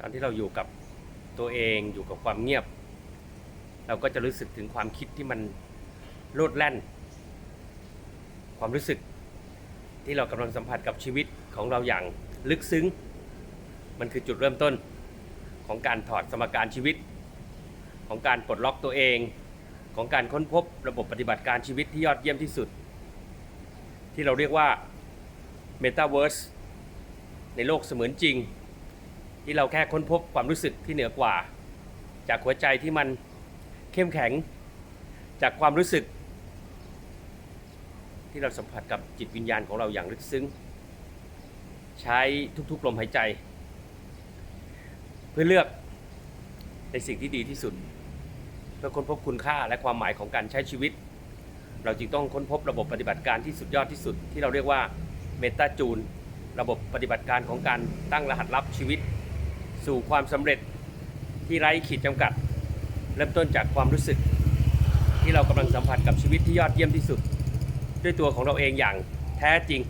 ตอนที่เราอยู่กับตัวเองอยู่กับความเงียบ เราก็จะรู้สึกถึงความคิดที่มันโลดแล่น ความรู้สึกที่เรากำลังสัมผัสกับชีวิตของเราอย่างลึกซึ้ง มันคือจุดเริ่มต้นของการถอดสมการชีวิต ของการปลดล็อกตัวเอง ของการค้นพบระบบปฏิบัติการชีวิตที่ยอดเยี่ยมที่สุด ที่เราเรียกว่า Metaverse ในโลกเสมือนจริง ที่เราแค่ค้นพบความรู้สึกที่เหนือกว่า จากหัวใจที่มันเข้มแข็ง จากความรู้สึก ที่เราสัมผัสกับจิตวิญญาณของเราอย่างลึกซึ้ง ใช้ทุกๆลมหายใจ เพื่อเลือกในสิ่งที่ดีที่สุด เพื่อค้นพบคุณค่าและความหมายของการใช้ชีวิต เราจึงต้องค้นพบระบบปฏิบัติการที่สุดยอดที่สุด ที่เราเรียกว่าเมตาจูน ระบบปฏิบัติการของการตั้งรหัสลับชีวิต สู่ความสำเร็จที่ไร้ขีดจำกัด เริ่มต้นจากความรู้สึก ที่เรากำลังสัมผัสกับชีวิตที่ยอดเยี่ยมที่สุด ด้วยตัวของเราเองอย่างแท้จริง